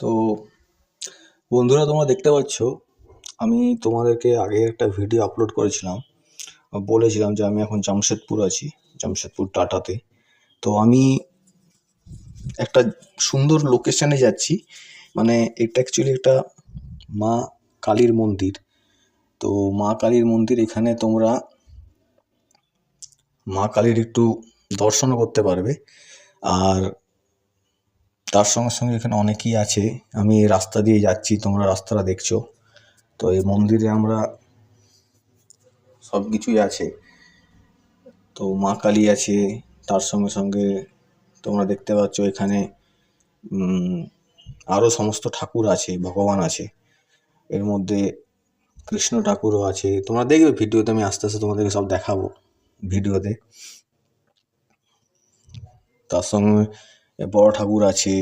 তো বন্ধুরা, তোমরা দেখতে পাচ্ছ, আমি তোমাদেরকে আগে একটা ভিডিও আপলোড করেছিলাম। বলেছিলাম যে আমি এখন জামশেদপুর আছি, জামশেদপুর টাটাতে। তো আমি একটা সুন্দর লোকেশানে যাচ্ছি। মানে এটা অ্যাকচুয়ালি একটা মা কালীর মন্দির। তো মা কালীর মন্দির এখানে তোমরা মা কালীর একটু দর্শনও করতে পারবে। আর তার সঙ্গে সঙ্গে এখানে অনেকেই আছে। আমি রাস্তা দিয়ে যাচ্ছি, তোমরা রাস্তাটা দেখছ। তো এই মন্দিরে আমরা সব কিছুই আছে। তো মা কালী আছে, তার সঙ্গে সঙ্গে তোমরা দেখতে পাচ্ছ এখানে আরও সমস্ত ঠাকুর আছে, ভগবান আছে। এর মধ্যে কৃষ্ণ ঠাকুরও আছে। তোমরা দেখবে ভিডিওতে, আমি আস্তে আস্তে তোমাদেরকে সব দেখাবো ভিডিওতে। তার সঙ্গে বড় ঠাকুর আছে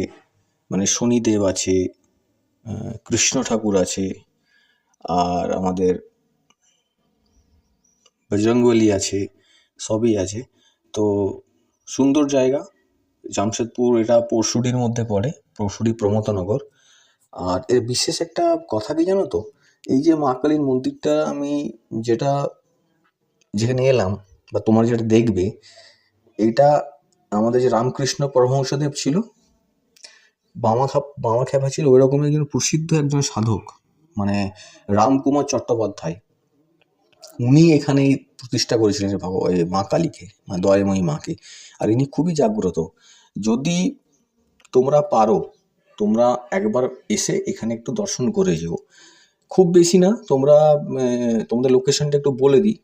মানে শনিদেব আছে কৃষ্ণ ঠাকুর আছে, আর আমাদের বজরংবলী আছে, সবই আছে। তো সুন্দর জায়গা, জামশেদপুর এটা পরশুডির মধ্যে পড়ে পরশুডি প্রমতনগর। আর এর বিশেষ একটা কথা কি জানো তো, এই যে মা কালীর মন্দিরটা আমি যেটা, যেখানে এলাম বা তোমার যেটা দেখবে, এটা আমাদের যে রামকৃষ্ণ পরমহংসদেব ছিল, বামা খাপ বামা খেপা ছিল, ওই রকম একজন প্রসিদ্ধ একজন সাধক মানে রামকুমার চট্টোপাধ্যায়। উনি এখানে প্রতিষ্ঠা করেছিলেন মা কালীকে, মা দয়াময়ী মাকে। আর ইনি খুবই জাগ্রত। যদি তোমরা পারো, তোমরা একবার এসে এখানে একটু দর্শন করে যেও। খুব বেশি না, তোমরা তোমাদের লোকেশনটা একটু বলে দিই।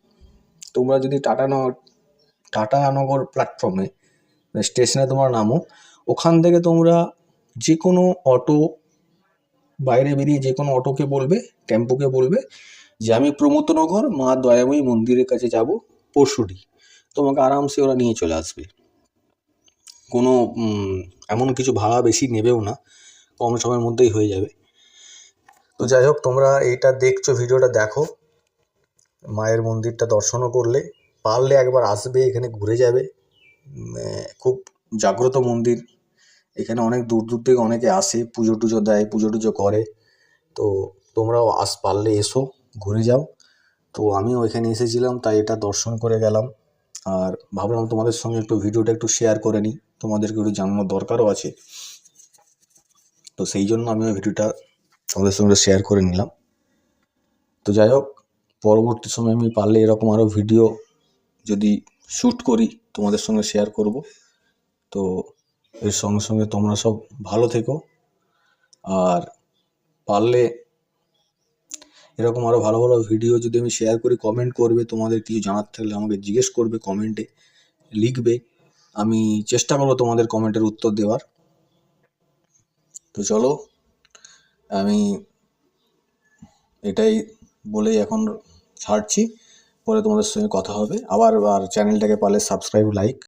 তোমরা যদি টাটা ন টাটানগর প্ল্যাটফর্মে স্টেশনে তোমরা নামো। ওখান থেকে তোমরা যে কোনো অটো বাইরে বেরিয়ে যে কোনো অটোকে বলবে, টেম্পোকে বলবে যে, আমি প্রমোদনগর মা দয়াময়ী মন্দিরের কাছে যাব পরশুটি তোমাকে আরামসে ওরা নিয়ে চলে আসবে। কোনো এমন কিছু ভাড়া বেশি নেবেও না। কম সময়ের মধ্যেই হয়ে যাবে। তো যাই হোক, তোমরা এইটা দেখছ, ভিডিওটা দেখো। মায়ের মন্দিরটা দর্শনও করলে। পারলে একবার আসবে, এখানে ঘুরে যাবে। খুব জাগ্রত মন্দির। এখানে অনেক দূর দূর থেকে অনেকে আসে, পুজো টুজো দেয়, পুজো টুজো করে। তো তোমরাও আস পারলে এসো, ঘুরে যাও। তো আমিও এখানে এসেছিলাম, তাই এটা দর্শন করে গেলাম। আর ভাবলাম তোমাদের সঙ্গে একটু ভিডিওটা একটু শেয়ার করে নিই। তোমাদেরকে একটু জানানোর দরকারও আছে। তো সেই জন্য আমি ওই ভিডিওটা তোমাদের সঙ্গে শেয়ার করে নিলাম। তো যাই হোক, পরবর্তী সময় আমি পারলে এরকম আরও ভিডিও যদি শ্যুট করি, তোমাদের সঙ্গে শেয়ার করব। তো এর সঙ্গে সঙ্গে তোমরা সব ভালো থেকো। আর পারলে এরকম আরও ভালো ভালো ভিডিও যদি আমি শেয়ার করি কমেন্ট করবে। তোমাদের কিছু জানার থাকলে আমাকে জিজ্ঞেস করবে কমেন্টে লিখবে। আমি চেষ্টা করব তোমাদের কমেন্টের উত্তর দেওয়ার। তো চলো, আমি এটাই বলেই এখন ছাড়ছি। পরে তোমাদের সঙ্গে কথা হবে। আবার আর চ্যানেলটাকে পারলে সাবস্ক্রাইব লাইক